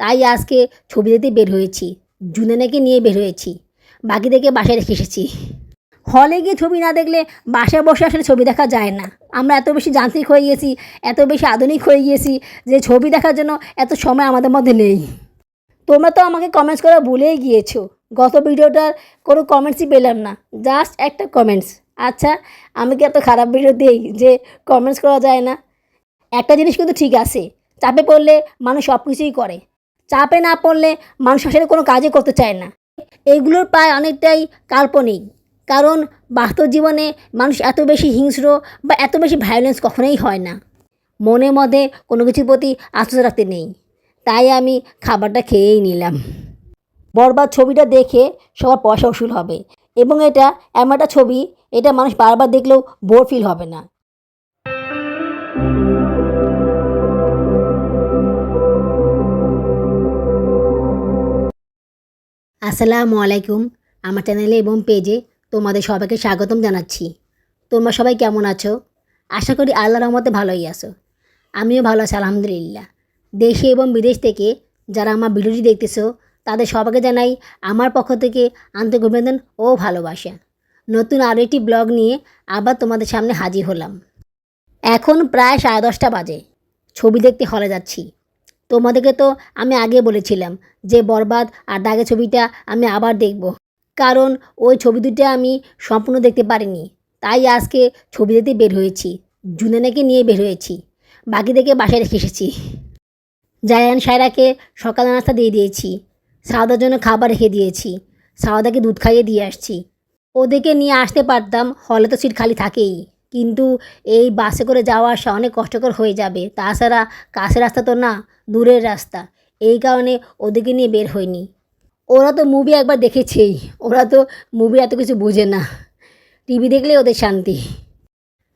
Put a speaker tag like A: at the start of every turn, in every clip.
A: তাই আজকে ছবি দিতে বের হয়েছি। জুনেনাকে নিয়ে বের হয়েছি। বাকি থেকে বাসায় রেখে এসেছি। হলে গিয়ে ছবি না দেখলে বাসায় বসে আসলে ছবি দেখা যায় না। আমরা এত বেশি যান্ত্রিক হয়ে গেছি এত বেশি আধুনিক হয়ে গিয়েছি যে ছবি দেখার জন্য এত সময় আমাদের মধ্যে নেই। তোমরা তো আমাকে কমেন্টস করে ভুলেই গিয়েছো। গত ভিডিওটার কোনো কমেন্টসই পেলাম না। জাস্ট একটা কমেন্টস আচ্ছা আমি কি এত খারাপ ভিডিও দিই যে কমেন্টস করা যায় না? একটা জিনিস কিন্তু ঠিক আছে। চাপে পড়লে মানুষ সব কিছুই করে। চাপে না পড়লে মানুষ আসলে কোনো কাজই করতে চায় না। এইগুলোর প্রায় অনেকটাই কাল্পনিক, কারণ বাস্তব জীবনে মানুষ এত বেশি হিংস্র বা এত বেশি ভায়োলেন্স কখনোই হয় না। মনের মধ্যে কোনো কিছুর প্রতি আস্থা রাখতে নেই, তাই আমি খাবারটা খেয়েই নিলাম। বরবাদ ছবিটা দেখে সবার পয়সা উসুল হবে, এবং এটা এমন একটা ছবি, এটা মানুষ বারবার দেখলেও বোর ফিল হবে না। আসসালামু আলাইকুম। আমার চ্যানেলে এবং পেজে তোমাদের সবাইকে স্বাগতম জানাচ্ছি। তোমরা সবাই কেমন আছো? আশা করি আল্লাহ রহমতে ভালোই আছো। আমিও ভালো আছি, আলহামদুলিল্লাহ। দেশে এবং বিদেশ থেকে যারা আমার ভিডিওটি দেখতেছো, তাদের সবাইকে জানাই আমার পক্ষ থেকে আন্তরিক অভিনন্দন ও ভালোবাসা। নতুন আরও একটি ব্লগ নিয়ে আবার তোমাদের সামনে হাজির হলাম। এখন প্রায় সাড়ে দশটা বাজে। ছবি দেখতে হলে যাচ্ছি। তোমাদেরকে তো আমি আগে বলেছিলাম যে বরবাদ আর দাগে ছবিটা আমি আবার দেখব। কারণ ওই ছবি দুটো আমি সম্পূর্ণ দেখতে পারিনি। তাই আজকে ছবি দেখতে বের হয়েছি। জুনেনাকে নিয়ে বের হয়েছি। বাকি থেকে বাসায় রেখে এসেছি। জায়ান সায়রাকে সকাল নাস্তা দিয়ে দিয়েছি। সাওদার জন্য খাবার রেখে দিয়েছি। সাওদাকে দুধ খাইয়ে দিয়ে আসছি। ওদেরকে নিয়ে আসতে পারতাম, হলে তো সিট খালি থাকেই। কিন্তু এই বাসে করে যাওয়া আসা অনেক কষ্টকর হয়ে যাবে। তাছাড়া কাছের রাস্তা তো না, দূরের রাস্তা। এই কারণে ওদেরকে নিয়ে বের হয়নি ওরা তো মুভি একবার দেখেছেই। ওরা তো মুভি এত কিছু বোঝে না। টিভি দেখলে ওদের শান্তি।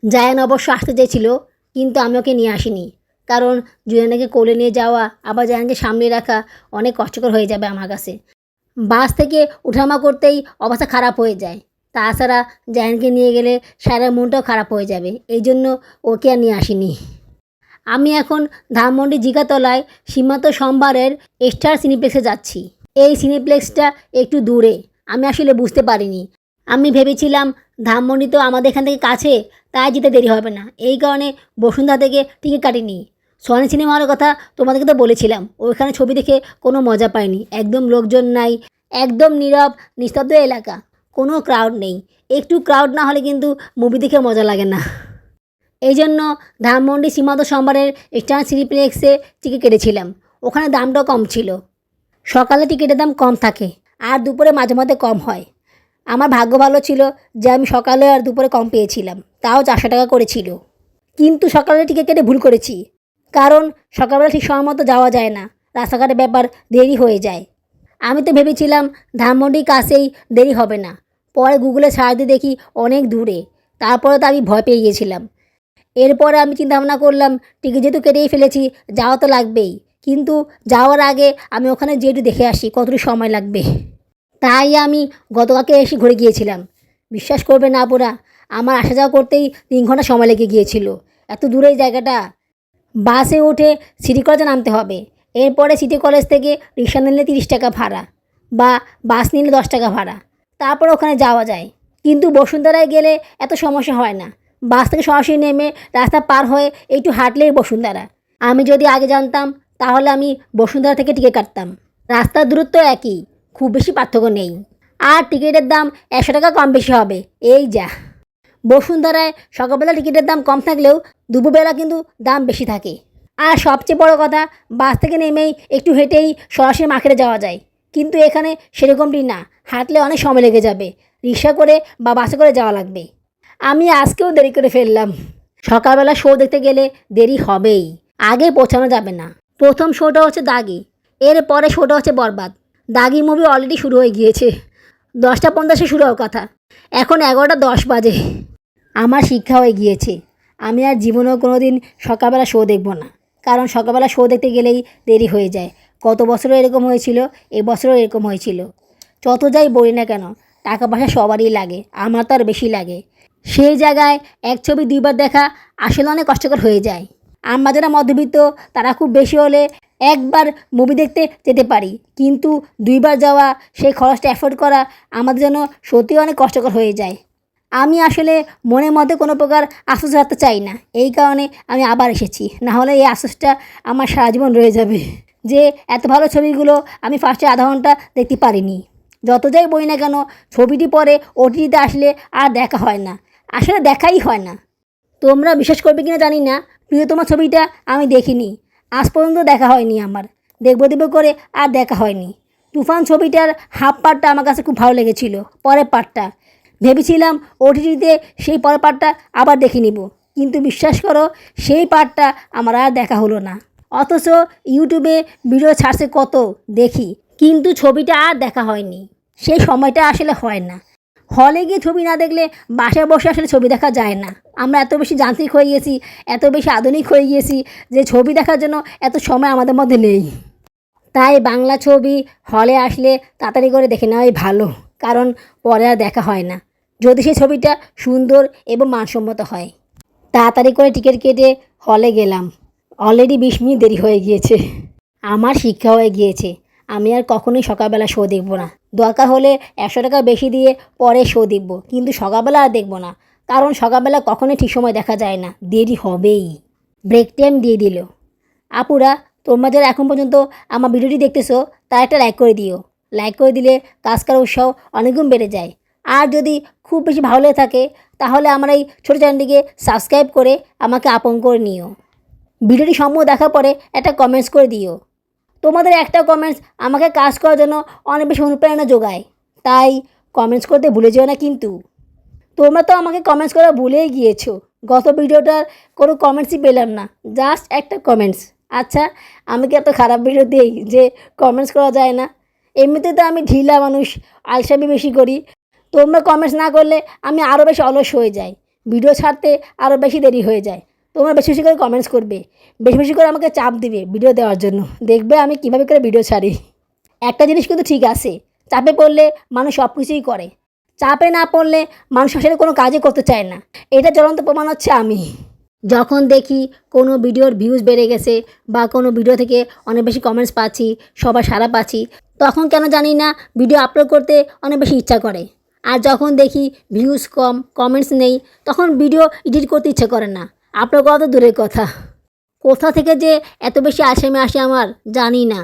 A: জায়ান অবশ্য আসতে চেয়েছিল, কিন্তু আমি ওকে নিয়ে আসিনি। কারণ জুয়ানাকে কোলে নিয়ে যাওয়া, আবার জায়ানকে সামনে রাখা অনেক কষ্টকর হয়ে যাবে আমার কাছে। বাস থেকে উঠামা করতেই অবস্থা খারাপ হয়ে যায়। তাছাড়া জায়ানকে নিয়ে গেলে সারা মনটাও খারাপ হয়ে যাবে। এই জন্য ওকে আর নিয়ে আসিনি। আমি এখন ধানমন্ডি জিগাতলায় সীমান্ত সোমবারের স্টার সিনিপ্লেক্সে যাচ্ছি। এই সিনিপ্লেক্সটা একটু দূরে। আমি আসলে বুঝতে পারিনি। আমি ভেবেছিলাম ধানমন্ডি তো আমাদের এখান থেকে কাছে, তাই যেতে দেরি হবে না। এই কারণে বসুন্ধরা থেকে টিকিট কাটিনি। সনি সিনেমা কথা তোমাদেরকে তো বলেছিলাম। ওইখানে ছবি দেখে কোনো মজা পাইনি। একদম লোকজন নাই। একদম নীরব, নিস্তব্ধ এলাকা। কোনো ক্রাউড নেই। একটু ক্রাউড না হলে কিন্তু মুভি দেখে মজা লাগে না। এই জন্য ধানমন্ডি সীমান্ত সোমবারের স্টার সিনিপ্লেক্সে টিকিট কেটেছিলাম। ওখানে দামটাও কম ছিল। সকালে টিকিটের দাম কম থাকে আর দুপুরে মাঝে মাঝে কম হয়। আমার ভাগ্য ভালো ছিল যে আমি সকালে আর দুপুরে কম পেয়েছিলাম। তাও চারশো টাকা করেছিল কিন্তু সকালে টিকিট কেটে ভুল করেছি। কারণ সকালবেলা ঠিক সময় মতো যাওয়া যায় না। রাস্তাঘাটের ব্যাপার দেরি হয়ে যায়। আমি তো ভেবেছিলাম ধানমন্ডির কাছেই দেরি হবে না। পরে গুগলে সার্চ দিয়ে দেখি অনেক দূরে। তারপরে তো আমি ভয় পেয়ে গিয়েছিলাম। এরপরে আমি চিন্তা ভাবনা করলাম টিকিট যেহেতু কেটেই ফেলেছি, যাওয়া তো লাগবেই। কিন্তু যাওয়ার আগে আমি ওখানে একটু দেখে আসি, কতটুকু সময় লাগবে? তাই আমি গতকালকে এসে ঘুরে গিয়েছিলাম। বিশ্বাস করবে না পুরা আমার আসা যাওয়া করতেই তিন ঘণ্টা সময় লেগে গিয়েছিল। এত দূরে এই জায়গাটা। বাসে উঠে সিটি কলেজে নামতে হবে। এরপরে সিটি কলেজ থেকে রিক্সা নিলে তিরিশ টাকা ভাড়া বা বাস নিলে দশ টাকা ভাড়া। তারপর ওখানে যাওয়া যায়। কিন্তু বসুন্ধরায় গেলে এত সমস্যা হয় না। বাস থেকে সরাসরি নেমে রাস্তা পার হয়ে একটু হাঁটলেই বসুন্ধরা। আমি যদি আগে জানতাম, তাহলে আমি বসুন্ধরা থেকে টিকিট কাটতাম। রাস্তার দূরত্ব একই, খুব বেশি পার্থক্য নেই। আর টিকিটের দাম একশো টাকা কম বেশি হবে, এই যা। বসুন্ধরায় সকালবেলা টিকিটের দাম কম থাকলেও দুপুরবেলা কিন্তু দাম বেশি থাকে। আর সবচেয়ে বড় কথা, বাস থেকে নেমেই একটু হেঁটেই সরাসরি মার্কেটে যাওয়া যায়। কিন্তু এখানে সেরকমটি না। হাঁটলে অনেক সময় লেগে যাবে। রিক্সা করে বা বাসে করে যাওয়া লাগবে। আমি আজকেও দেরি করে ফেললাম। সকালবেলা শো দেখতে গেলে দেরি হবেই। আগে পৌঁছানো যাবে না। প্রথম শোটা হচ্ছে দাগি। এর পরে শোটা হচ্ছে বরবাদ। দাগি মুভি অলরেডি শুরু হয়ে গিয়েছে। দশটা পঞ্চাশে শুরু হওয়ার কথা। এখন এগারোটা দশ বাজে। আমার শিক্ষা হয়ে গিয়েছে। আমি আর জীবনেও কোনো দিন সকালবেলা শো দেখব না। কারণ সকালবেলা শো দেখতে গেলেই দেরি হয়ে যায়। গত বছরও এরকম হয়েছিল? এবছরও এরকম হয়েছিল। যত যাই বলি না কেন, টাকা পয়সা সবারই লাগে, আমার তো আর বেশি লাগে। সেই জায়গায় এক ছবি দুইবার দেখা আসলে অনেক কষ্টকর হয়ে যায়। আমরা যারা মধ্যবিত্ত, তারা খুব বেশি হলে একবার মুভি দেখতে যেতে পারি, কিন্তু দুইবার যাওয়া, সেই খরচটা অ্যাফোর্ড করা আমাদের জন্য সত্যি অনেক কষ্টকর হয়ে যায়। আমি আসলে মনের মধ্যে কোনো প্রকার আফসোস রাখতে চাই না, এই কারণে আমি আবার এসেছি, না হলে এই আফসোসটা আমার সারা জীবন রয়ে যাবে। যে এত ভালো ছবিগুলো আমি ফার্স্টে আধা ঘণ্টা দেখতে পারিনি। যত যাই বই না কেন, ছবিটি পরে ওটিটিতে আসলে আর দেখা হয় না। আসলে দেখাই হয় না। তোমরা বিশ্বাস করবে কিনা জানি না। প্রিয়তমা ছবিটা আমি দেখিনি। আজ পর্যন্ত দেখা হয়নি আমার। দেখব দেখব করে আর দেখা হয়নি। তুফান ছবিটার হাফ পার্টটা আমার কাছে খুব ভালো লেগেছিল, পরের পার্টটা। ভেবেছিলাম ওটিটিতে সেই পরের পার্টটা আবার দেখে নিব। কিন্তু বিশ্বাস করো, সেই পার্টটা আমার আর দেখা হলো না। অথচ ইউটিউবে ভিডিও ছাড়ছে কত, দেখি। কিন্তু ছবিটা আর দেখা হয়নি। সেই সময়টা আসলে হয় না। হলে গিয়ে ছবি না দেখলে বাসায় বসে আসলে ছবি দেখা যায় না। আমরা এত বেশি যান্ত্রিক হয়ে গেছি এত বেশি আধুনিক হয়ে গেছি যে ছবি দেখার জন্য এত সময় আমাদের মধ্যে নেই। তাই বাংলা ছবি হলে আসলে তাড়াতাড়ি করে দেখে নেওয়াই ভালো, কারণ পরে আর দেখা হয় না। যদি সেই ছবিটা সুন্দর এবং মানসম্মত হয়। তাড়াতাড়ি করে টিকিট কেটে হলে গেলাম। অলরেডি বিশ মিনিট দেরি হয়ে গিয়েছে। আমার শিক্ষা হয়ে গিয়েছে। আমি আর কখনোই সকালবেলা শো দেখব না। দরকার হলে একশো টাকা বেশি দিয়ে পরে শো দেখব, কিন্তু সকালবেলা আর দেখব না। কারণ সকালবেলা কখনোই ঠিক সময় দেখা যায় না, দেরি হবেই। ব্রেক টাইম দিয়ে দিল। আপুরা তোমরা যারা এখন পর্যন্ত আমার ভিডিওটি দেখতেছো, তারা একটা লাইক করে দিও। লাইক করে দিলে কাজ করার উৎসাহ অনেকগুণ বেড়ে যায়। আর যদি খুব বেশি ভালো লেগে থাকে, তাহলে আমার এই ছোটো চ্যানেলটিকে সাবস্ক্রাইব করে আমাকে আপন করে নিও। ভিডিওটি সম্পূর্ণ দেখার পরে একটা কমেন্টস করে দিও। তোমাদের একটা কমেন্টস আমাকে কাজ করার জন্য অনেক বেশি অনুপ্রেরণা যোগায়। তাই কমেন্টস করতে ভুলে যেও না কিন্তু। তোমরা তো আমাকে কমেন্টস করা ভুলেই গিয়েছো। গত ভিডিওটার কোনো কমেন্টসই পেলাম না জাস্ট একটা কমেন্টস আচ্ছা আমি কি এত খারাপ ভিডিও দিই যে কমেন্টস করা যায় না? এমনিতে তো আমি ঢিলা মানুষ, আলসামি বেশি করি। তোমরা কমেন্টস না করলে আমি আরও বেশি অলস হয়ে যাই। ভিডিও ছাড়তে আরও বেশি দেরি হয়ে যায়। তোমরা বেশি বেশি করে কমেন্টস করবে। বেশি বেশি করে আমাকে চাপ দিবে ভিডিও দেওয়ার জন্য। দেখবে আমি কীভাবে করে ভিডিও ছাড়ি। একটা জিনিস কিন্তু ঠিক আছে, চাপে পড়লে মানুষ সব কিছুই করে। চাপে না পড়লে মানুষ আসলে কোনো কাজই করতে চায় না। এটা জ্বলন্ত প্রমাণ হচ্ছে আমি। যখন দেখি কোনো ভিডিওর ভিউজ বেড়ে গেছে বা কোনো ভিডিও থেকে অনেক বেশি কমেন্টস পাচ্ছি, সবার সারা পাচ্ছি, তখন কেন জানি না ভিডিও আপলোড করতে অনেক বেশি ইচ্ছা করে। আর যখন দেখি ভিউজ কম কমেন্টস নেই, তখন ভিডিও এডিট করতে ইচ্ছে করে না। আপলোড করা তো দূরের কথা। কোথা থেকে যে এত বেশি আসামি আসে আমার জানি না।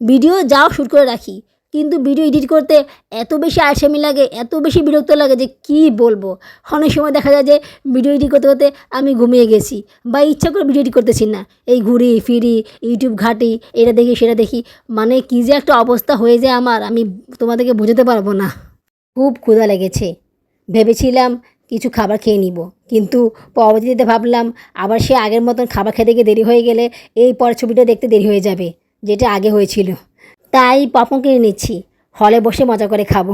A: ভিডিও যাও শ্যুট করে রাখি, কিন্তু ভিডিও এডিট করতে এত বেশি আসামি লাগে, এত বেশি বিরক্ত লাগে যে কি বলব। অনেক সময় দেখা যায় যে ভিডিও এডিট করতে করতে আমি ঘুমিয়ে গেছি বা ইচ্ছা করে ভিডিও এডিট করতেছি না। এই ঘুরি, ফিরি, ইউটিউব ঘাটি, এটা দেখি, সেটা দেখি মানে কী যে একটা অবস্থা হয়ে যায় আমার, আমি তোমাদেরকে বোঝাতে পারব না। খুব ক্ষুধা লেগেছে। ভেবেছিলাম কিছু খাবার খেয়ে নিব। কিন্তু পরবর্তীতে ভাবলাম, আবার সে আগের মতন খাবার খেতে গিয়ে দেরি হয়ে গেলে এই পরের ছবিটা দেখতে দেরি হয়ে যাবে, যেটা আগে হয়েছিল। তাই পপকর্ন কিনে নিচ্ছি। হলে বসে মজা করে খাব।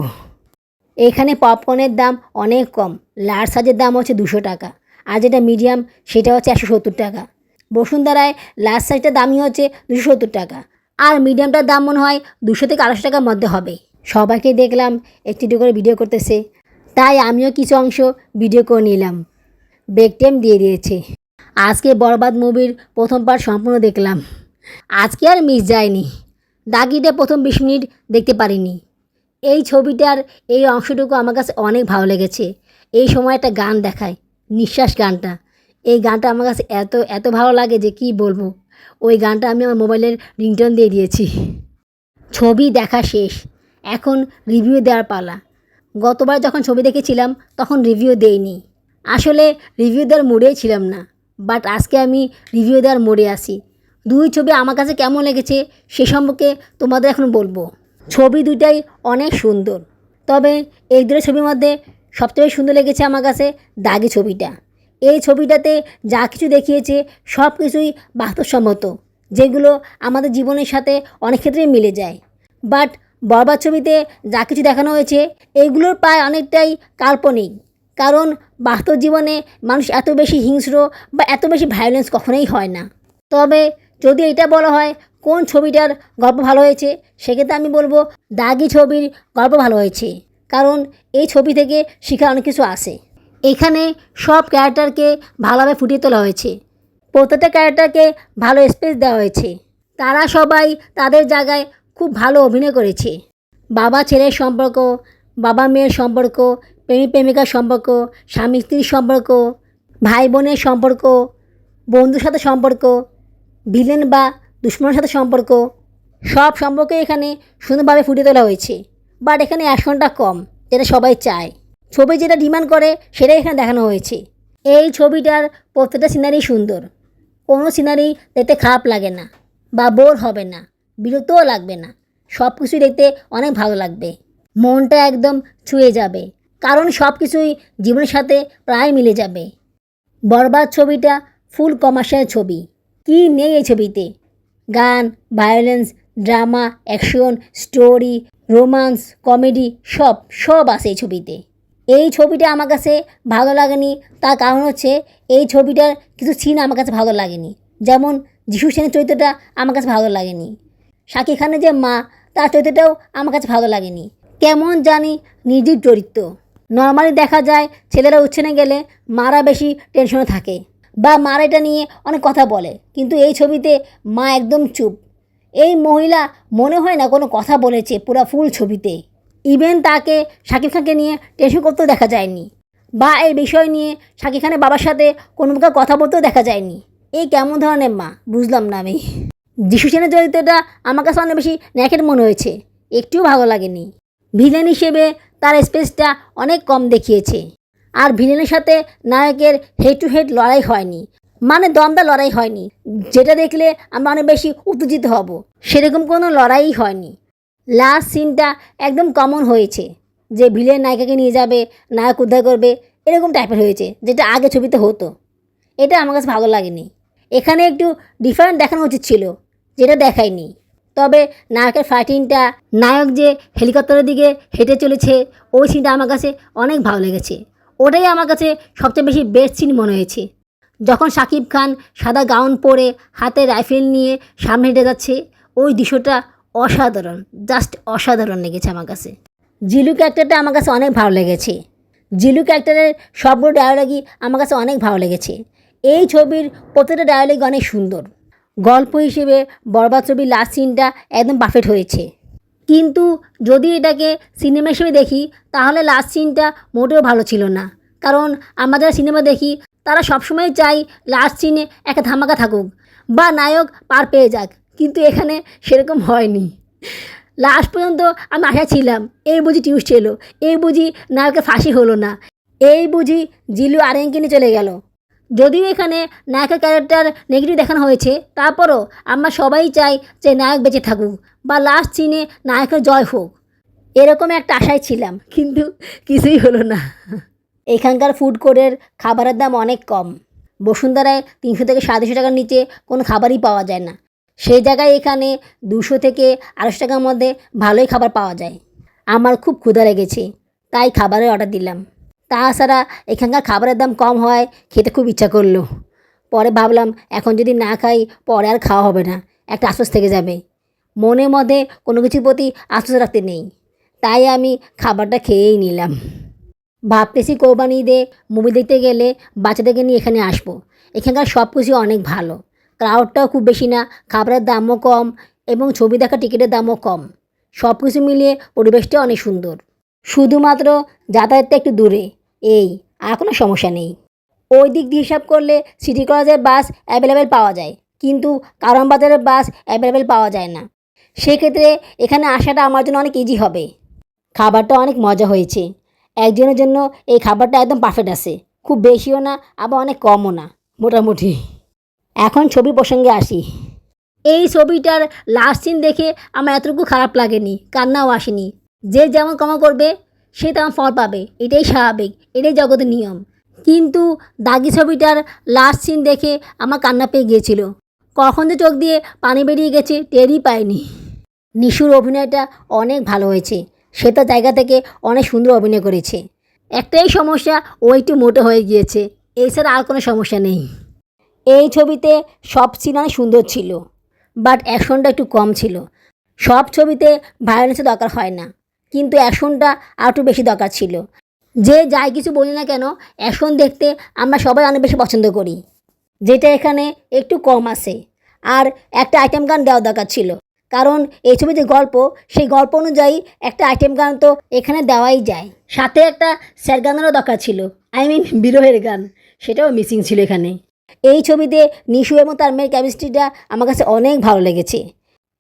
A: এখানে পপকর্নের দাম অনেক কম। লার্জ সাইজের দাম হচ্ছে দুশো টাকা। আর যেটা মিডিয়াম সেটা হচ্ছে একশো সত্তর টাকা। বসুন্ধরায় লার্জ সাইজটার দামই হচ্ছে দুশো সত্তর টাকা। আর মিডিয়ামটার দাম মনে হয় দুশো থেকে আড়াইশো টাকার মধ্যে হবে। সবাইকে দেখলাম, একটু করে ভিডিও করতেছে। তাই আমিও কিছু অংশ ভিডিও করে নিলাম। ব্রেক টাইম দিয়ে দিয়েছে। আজকে বরবাদ মুভির প্রথম পার্ট সম্পূর্ণ দেখলাম। আজকে আর মিস যায়নি। দাগিটা প্রথম বিশ মিনিট দেখতে পারিনি। এই ছবিটার এই অংশটুকু আমার কাছে অনেক ভালো লেগেছে। এই সময় একটা গান দেখায়, নিঃশ্বাস গানটা। এই গানটা আমার কাছে এত এত ভালো লাগে যে কি বলব? ওই গানটা আমি আমার মোবাইলের রিংটোন দিয়ে দিয়েছি। ছবি দেখা শেষ। এখন রিভিউ দেওয়ার পালা। গতবার যখন ছবি দেখেছিলাম, তখন রিভিউ দেইনি। আসলে রিভিউ দেওয়ার মোড়েই ছিলাম না বাট আজকে আমি রিভিউ দেওয়ার মোড়ে আসি দুই ছবি আমার কাছে কেমন লেগেছে, সে সম্পর্কে তোমাদের এখন বলব। ছবি দুইটাই অনেক সুন্দর, তবে এই দুটো ছবির মধ্যে সবচেয়ে সুন্দর লেগেছে আমার কাছে দাগি ছবিটা। এই ছবিটাতে যা কিছু দেখিয়েছে সব কিছুই বাস্তবসম্মত, যেগুলো আমাদের জীবনের সাথে অনেক ক্ষেত্রেই মিলে যায়। বাট বরবাদ ছবিতে যা কিছু দেখানো হয়েছে এইগুলোর প্রায় অনেকটাই কাল্পনিক। কারণ বাস্তব জীবনে মানুষ এত বেশি হিংস্র বা এত বেশি ভায়োলেন্স কখনোই হয় না। তবে যদি এটা বলা হয়, কোন ছবিটার গল্প ভালো হয়েছে, সেক্ষেত্রে আমি বলব দাগি ছবির গল্প ভালো হয়েছে। কারণ এই ছবি থেকে শেখার অনেক কিছু আসে এখানে সব ক্যারেক্টারকে ভালোভাবে ফুটিয়ে তোলা হয়েছে। প্রত্যেকটা ক্যারেক্টারকে ভালো স্পেস দেওয়া হয়েছে। তারা সবাই তাদের জায়গায় খুব ভালো অভিনয় করেছে। বাবা ছেলের সম্পর্ক, বাবা মেয়ের সম্পর্ক প্রেমিক প্রেমিকার সম্পর্ক, স্বামী স্ত্রীর সম্পর্ক, ভাই বোনের সম্পর্ক, বন্ধুর সাথে সম্পর্ক, ভিলেন বা দুশ্মনের সাথে সম্পর্ক, সব সম্পর্কে এখানে সুন্দরভাবে ফুটিয়ে তোলা হয়েছে। বাট এখানে অ্যাকশনটা কম, যেটা সবাই চায়। ছবি যেটা ডিমান্ড করে, সেটাই এখানে দেখানো হয়েছে। এই ছবিটার প্রত্যেকটা সিনারি সুন্দর। কোনো সিনারি দেখতে খারাপ লাগে না বা বোর হবে না। বিরক্তও লাগবে না। সব কিছুই দেখতে অনেক ভালো লাগবে। মনটা একদম ছুঁয়ে যাবে। কারণ সব কিছুই জীবনের সাথে প্রায় মিলে যাবে। বরবাদ ছবিটা ফুল কমার্শিয়াল ছবি। কি নেই এই ছবিতে? গান, violence, drama, action, story romance comedy, সব সব আছে এই ছবিতে। এই ছবিটা আমার কাছে ভালো লাগেনি। তার কারণ হচ্ছে এই ছবিটার কিছু সিন আমার কাছে ভালো লাগেনি। যেমন যিশু সেনের চরিত্রটা আমার কাছে ভালো লাগেনি। শাকিব খানের যে মা, তার চরিত্রটাও আমার কাছে ভালো লাগেনি। কেমন জানি নির্জীব চরিত্র নর্মালি দেখা যায় ছেলেরা উচ্ছেনে গেলে মারা বেশি টেনশনে থাকে বা মারা এটা নিয়ে অনেক কথা বলে, কিন্তু এই ছবিতে মা একদম চুপ। এই মহিলা মনে হয় না কোনো কথা বলেছে পুরো ফুল ছবিতে। ইভেন তাকে শাকিব খানকে নিয়ে টেনশন করতেও দেখা যায়নি। বা এই বিষয় নিয়ে শাকিব খানের বাবার সাথে কোনো প্রকার কথা বলতেও দেখা যায়নি। এই কেমন ধরনের মা, বুঝলাম না আমি। যিশু সেনের চরিত্রটা আমার কাছে অনেক বেশি ন্যাকেট মনে হয়েছে। একটুও ভালো লাগেনি। ভিলেন হিসেবে তার স্পেসটা অনেক কম দেখিয়েছে। আর ভিলেনের সাথে নায়কের হেড টু হেড লড়াই হয়নি। মানে দ্বন্দ্ব লড়াই হয়নি। যেটা দেখলে আমরা অনেক বেশি উত্তেজিত হব। সেরকম কোনো লড়াই হয়নি। লাস্ট সিনটা একদম কমন হয়েছে। যে ভিলেন নায়িকাকে নিয়ে যাবে, নায়ক উদ্ধার করবে, এরকম টাইপের হয়েছে, যেটা আগে ছবিতে হতো। এটা আমার কাছে ভালো লাগেনি। এখানে একটু ডিফারেন্ট দেখানো উচিত ছিল। যেটা দেখায়নি। তবে নায়কের ফাইটিংটা নায়ক যে হেলিকপ্টারের দিকে হেঁটে চলেছে, ওই সিনটা আমার কাছে অনেক ভালো লেগেছে। ওটাই আমার কাছে সবচেয়ে বেশি বেস্ট সিন মনে হয়েছে। যখন শাকিব খান সাদা গাউন পরে হাতে রাইফেল নিয়ে সামনে হেঁটে যাচ্ছে, ওই দৃশ্যটা অসাধারণ জাস্ট অসাধারণ লেগেছে আমার কাছে। জিলু ক্যারেক্টারটা আমার কাছে অনেক ভালো লেগেছে। জিলু ক্যারেক্টারের সবগুলো ডায়লগই আমার কাছে অনেক ভালো লেগেছে। এই ছবির প্রত্যেকটা ডায়লগ অনেক সুন্দর। গল্প হিসেবে বরবাদ ছবির লাস্ট সিনটা একদম পারফেক্ট হয়েছে। কিন্তু যদি এটাকে সিনেমা হিসেবে দেখি, তাহলে লাস্ট সিনটা মোটেও ভালো ছিল না। কারণ আমরা যারা সিনেমা দেখি, তারা সবসময় চাই লাস্ট সিনে একটা ধামাকা থাকুক বা নায়ক পার পেয়ে যাক। কিন্তু এখানে সেরকম হয়নি। লাস্ট পর্যন্ত আমি আশা ছিলাম, এই বুঝি টিউস্ট এলো, এই বুঝি নায়কের ফাঁসি হলো না, এই বুঝি জিলু আরেঙ্কে নিয়ে চলে গেল। যদিও এখানে নায়কের ক্যারেক্টার নেগেটিভ দেখানো হয়েছে, তারপরও আমরা সবাই চাই যে নায়ক বেঁচে থাকুক বা লাস্ট সিনে নায়কের জয় হোক। এরকম একটা আশায় ছিলাম, কিন্তু কিছুই হলো না। এখানকার ফুড কোর্টের খাবারের দাম অনেক কম। বসুন্ধরায় তিনশো থেকে সাতশো টাকার নিচে কোনো খাবারই পাওয়া যায় না। সেই জায়গায় এখানে দুশো থেকে আড়াইশো টাকার মধ্যে ভালোই খাবার পাওয়া যায়। আমার খুব ক্ষুধা লেগেছে, তাই খাবারের অর্ডার দিলাম। তাছাড়া এখানকার খাবারের দাম কম হয়, খেতে খুব ইচ্ছা করল। পরে ভাবলাম, এখন যদি না খাই, পরে আর খাওয়া হবে না, একটা আশ্বাস থেকে যাবে। মনের মধ্যে কোনো কিছুর প্রতি আশ্বাস রাখতে নেই। তাই আমি খাবারটা খেয়েই নিলাম। ভাবতেছি কোরবানি ঈদে মুভি দেখতে গেলে বাচ্চাদেরকে নিয়ে এখানে আসব। এখানকার সব কিছু অনেক ভালো। ক্রাউডটাও খুব বেশি না, খাবারের দামও কম এবং ছবি দেখা টিকিটের দামও কম। সব কিছু মিলিয়ে পরিবেশটা অনেক সুন্দর। শুধুমাত্র যাতায়াতটা একটু দূরে। এই, আর কোনো সমস্যা নেই। ওই দিক দিয়ে হিসাব করলে সিটি কলেজের বাস অ্যাভেলেবেল পাওয়া যায়, কিন্তু কারণ বাজারের বাস অ্যাভেলেবেল পাওয়া যায় না। সেক্ষেত্রে এখানে আসাটা আমার জন্য অনেক ইজি হবে। খাবারটা অনেক মজা হয়েছে। একজনের জন্য এই খাবারটা একদম পারফেক্ট আছে। খুব বেশিও না, আবার অনেক কমও না, মোটামুটি। এখন ছবি প্রসঙ্গে আসি। এই ছবিটার লাস্ট সিন দেখে আমার এতটুকু খারাপ লাগেনি, কান্নাও আসেনি। যে যেমন কমা করবে, সে তেমন ফল পাবে। এটাই স্বাভাবিক, এটাই জগতের নিয়ম। কিন্তু দাগি ছবিটার লাস্ট সিন দেখে আমার কান্না পেয়ে গিয়েছিল। কখন যে চোখ দিয়ে পানি বেরিয়ে গেছে, টেরই পায়নি নিশুর অভিনয়টা অনেক ভালো হয়েছে। সে তার জায়গা থেকে অনেক সুন্দর অভিনয় করেছে। একটাই সমস্যা, ও একটু মোটো হয়ে গিয়েছে। এছাড়া আর কোনো সমস্যা নেই। এই ছবিতে সব সিন অনেক সুন্দর ছিল বাট অ্যাকশনটা একটু কম ছিল। সব ছবিতে ভায়োলেন্সের দরকার হয় না। কিন্তু অ্যাকশনটা আরও বেশি দরকার ছিল। যে যাই কিছু বলি না কেন অ্যাকশন দেখতে আমরা সবাই অনেক বেশি পছন্দ করি। যেটা এখানে একটু কম আছে। আর একটা আইটেম গান দেওয়া দরকার ছিল। কারণ এই ছবির যে গল্প, সেই গল্প অনুযায়ী একটা আইটেম গান তো এখানে দেওয়াই যায়। সাথে একটা স্যার গানেরও দরকার ছিল। আই মিন বিরহের গান, সেটাও মিসিং ছিল এখানে। এই ছবিতে নিশু এবং তার মেয়ের কেমিস্ট্রিটা আমার কাছে অনেক ভালো লেগেছে।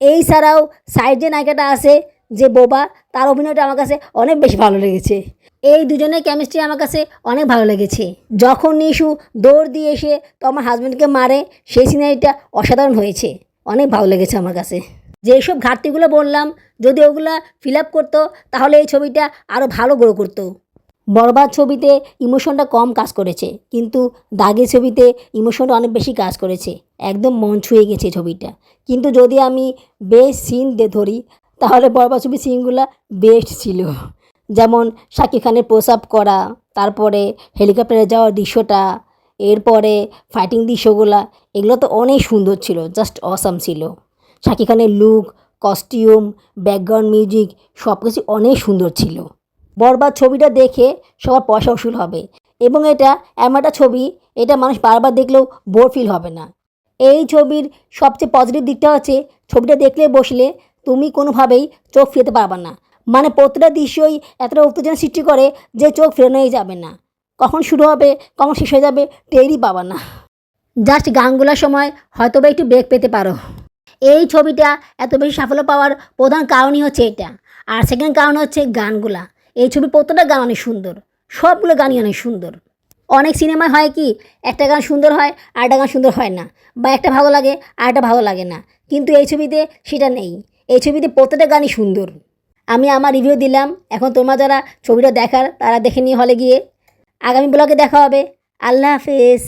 A: এই ছাড়াও সাইড যে নায়িকাটা আছে যে বোবা, তার অভিনয়টা আমার কাছে অনেক বেশি ভালো লেগেছে। এই দুজনের কেমিস্ট্রি আমার কাছে অনেক ভালো লেগেছে। যখন নিশু দৌড় দিয়ে এসে তো আমার হাজব্যান্ডকে মারে, সেই সিনারিটা অসাধারণ হয়েছে। অনেক ভালো লেগেছে আমার কাছে। যেসব ঘাটতিগুলো বললাম, যদি ওগুলা ফিল আপ করতো, তাহলে এই ছবিটা আরও ভালো গ্রো করতো। বরবাদ ছবিতে ইমোশনটা কম কাজ করেছে, কিন্তু দাগে ছবিতে ইমোশনটা অনেক বেশি কাজ করেছে। একদম মন ছুঁয়ে গেছে ছবিটা। কিন্তু যদি আমি বেশ সিন দিয়ে ধরি তাহলে বরবাদ ছবির সিনগুলো বেস্ট ছিল। যেমন শাকিব খানের প্রসাব করা, তারপরে হেলিকপ্টারে যাওয়ার দৃশ্যটা, এরপরে ফাইটিং দৃশ্যগুলা, এগুলো তো অনেক সুন্দর ছিল জাস্ট অসাম ছিল। শাকিব খানের লুক কস্টিউম ব্যাকগ্রাউন্ড মিউজিক সব কিছু অনেক সুন্দর ছিল। বরবাদ ছবিটা দেখে সবার পয়সা উসুল হবে। এবং এটা এমন একটা ছবি, এটা মানুষ বারবার দেখলেও বোর ফিল হবে না। এই ছবির সবচেয়ে পজিটিভ দিকটা হচ্ছে, ছবিটা দেখলে বসলে তুমি কোনোভাবেই চোখ ফিরতে পারবে না। মানে প্রতিটা দৃশ্যই এতটা উত্তেজনা সৃষ্টি করে যে চোখ ফেরানোই যাবে না। কখন শুরু হবে, কখন শেষ হয়ে যাবে, টেরই পাবা না। জাস্ট গানগুলোর সময় হয়তো বা একটু ব্রেক পেতে পারো। এই ছবিটা এত বেশি সাফল্য পাওয়ার প্রধান কারণই হচ্ছে এটা। আর সেকেন্ড কারণ হচ্ছে গানগুলা। এই ছবির প্রত্যেকটা গান অনেক সুন্দর। সবগুলো গানই অনেক সুন্দর। অনেক সিনেমায় হয় কি, একটা গান সুন্দর হয়, আরেকটা গান সুন্দর হয় না। বা একটা ভালো লাগে, আরেকটা ভালো লাগে না। কিন্তু এই ছবিতে সেটা নেই। এই ছবিতে প্রত্যেকটা গানই সুন্দর। আমি আমার রিভিউ দিলাম। এখন তোমরা যারা ছবিটা দেখার, তারা দেখে নিয়ে হলে গিয়ে। আগামী ব্লগে দেখা হবে। আল্লাহ হাফেজ।